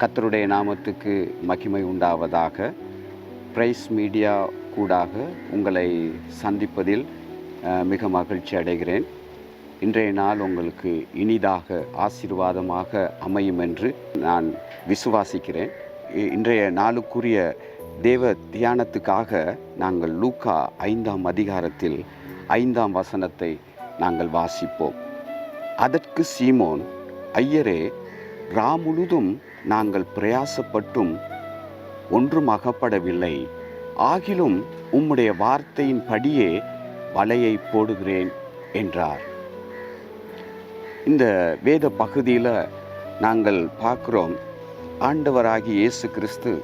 கத்தருடைய நாமத்துக்கு மகிமை உண்டாவதாக. பிரைஸ் மீடியா கூடாக உங்களை சந்திப்பதில் மிக மகிழ்ச்சி அடைகிறேன். இன்றைய நாள் உங்களுக்கு இனிதாக ஆசீர்வாதமாக அமையும் என்று நான் விசுவாசிக்கிறேன். இ- இன்றைய நாளுக்குரிய தேவ தியானத்துக்காக நாங்கள் லூக்கா ஐந்தாம் அதிகாரத்தில் ஐந்தாம் வசனத்தை நாங்கள் வாசிப்போம். அதற்கு சீமோன் ஐயரே ராமுழுதும் நாங்கள் பிரயாசப்பட்டும் ஒன்றும் அகப்படவில்லை ஆகிலும் உம்முடைய வார்த்தையின் படியே வலையை போடுகிறேன் என்றார். இந்த வேத பகுதியில் நாங்கள் பார்க்குறோம் ஆண்டவராகி இயேசு கிறிஸ்து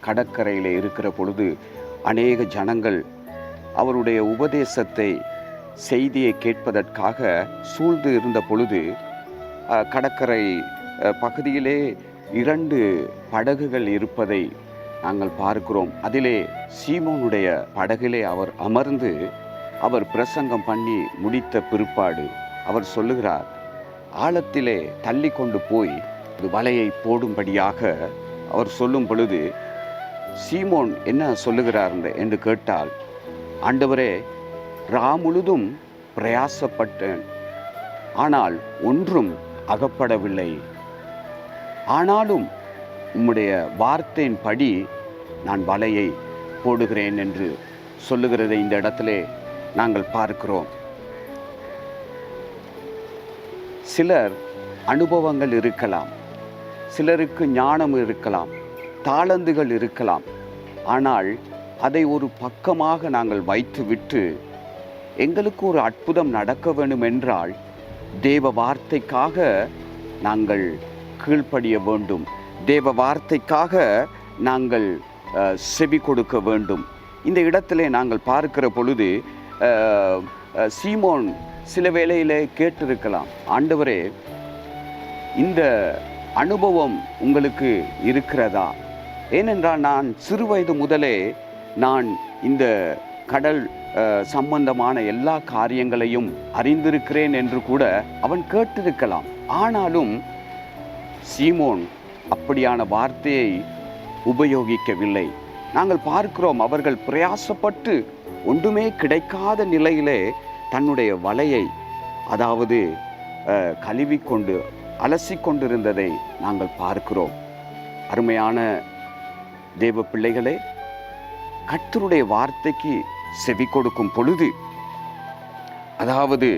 கடற்கரையில் இருக்கிற பொழுது அநேக ஜனங்கள் அவருடைய உபதேசத்தை செய்தியை கேட்பதற்காக சூழ்ந்து இருந்த பொழுது கடற்கரை பகுதியிலே இரண்டு படகுகள் இருப்பதை நாங்கள் பார்க்கிறோம். அதிலே சீமோனுடைய படகிலே அவர் அமர்ந்து அவர் பிரசங்கம் பண்ணி முடித்த பிற்பாடு அவர் சொல்லுகிறார் ஆழத்திலே தள்ளி கொண்டு போய் வலையை போடும்படியாக அவர் சொல்லும் பொழுது சீமோன் என்ன சொல்லுகிறார் என்று கேட்டால் ஆண்டவரே ரா முழுதும் பிரயாசப்பட்டேன். ஆனால் ஒன்றும் அகப்படவில்லை. ஆனாலும் உம்முடைய வார்த்தையின் படி நான் வலையை போடுகிறேன் என்று சொல்லுகிறதை இந்த இடத்துல நாங்கள் பார்க்கிறோம். சிலர் அனுபவங்கள் இருக்கலாம் சிலருக்கு ஞானம் இருக்கலாம் தாளந்துகள் இருக்கலாம். ஆனால் அதை ஒரு பக்கமாக நாங்கள் வைத்துவிட்டு எங்களுக்கு ஒரு அற்புதம் நடக்க வேண்டும் என்றால் தேவ வார்த்தைக்காக நாங்கள் கீழ்ப்படிய வேண்டும். தேவ வார்த்தைக்காக நாங்கள் செவி கொடுக்க வேண்டும். இந்த இடத்துல நாங்கள் பார்க்கிற பொழுது சீமோன் சில வேளையிலே கேட்டிருக்கலாம். ஆண்டவரே இந்த அனுபவம் உங்களுக்கு இருக்கிறதா? ஏனென்றால் நான் சிறுவயது முதலே நான் இந்த கடல் சம்பந்தமான எல்லா காரியங்களையும் அறிந்திருக்கிறேன் என்று கூட அவன் கேட்டிருக்கலாம். ஆனாலும் சீமோன் அப்படியான வார்த்தையை உபயோகிக்கவில்லை. நாங்கள் பார்க்கிறோம் அவர்கள் பிரயாசப்பட்டு ஒன்றுமே கிடைக்காத நிலையிலே தன்னுடைய வலையை அதாவது அஹ், கழுவிக்கொண்டு அலசிக் கொண்டிருந்ததை நாங்கள் பார்க்கிறோம். அருமையான தேவ பிள்ளைகளே கர்த்தருடைய வார்த்தைக்கு செவி கொடுக்கும் பொழுது அதாவது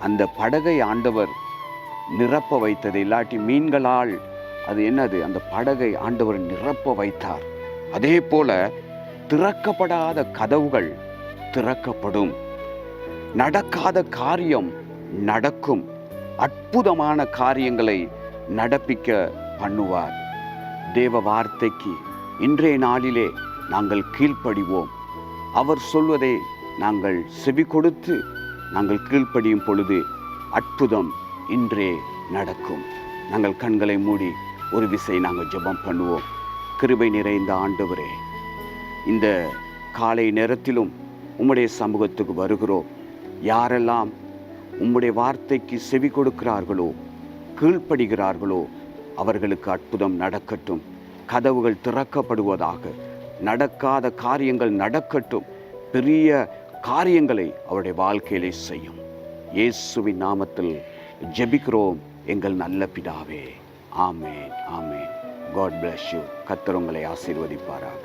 அந்த படகை ஆண்டவர் நிரப்ப வைத்தது இல்லாட்டி மீன்களால் அது என்னது? அந்த படகை ஆண்டவர் நிரப்ப வைத்தார். அதே போல திறக்கப்படாத கதவுகள் திறக்கப்படும். நடக்காத காரியம் நடக்கும். அற்புதமான காரியங்களை நடப்பிக்க பண்ணுவார். தேவ வார்த்தைக்கு இன்றைய நாளிலே நாங்கள் கீழ்ப்படிவோம். அவர் சொல்வதை நாங்கள் செவி கொடுத்து நாங்கள் கீழ்ப்படியும் பொழுது அற்புதம் இன்றே நடக்கும். நாங்கள் கண்களை மூடி ஒரு விசை நாங்கள் ஜெபம் பண்ணுவோம். கிருபை நிறைந்த ஆண்டவரே இந்த காலை நேரத்திலும் உம்முடைய சமூகத்துக்கு வருகிறோம். யாரெல்லாம் உம்முடைய வார்த்தைக்கு செவி கொடுக்கிறார்களோ கீழ்ப்படுகிறார்களோ அவர்களுக்கு அற்புதம் நடக்கட்டும். கதவுகள் திறக்கப்படுவதாக நடக்காத காரியங்கள் நடக்கட்டும். பெரிய காரியங்களை அவருடைய வாழ்க்கையிலே செய்யும். இயேசுவின் நாமத்தில் ஜெபிக்கிறோம் எங்கள் நல்ல பிதாவே. ஆமேன் ஆமேன். காட் பிளஸ் யூ கத்தர் உங்களை ஆசீர்வதிப்பாராக.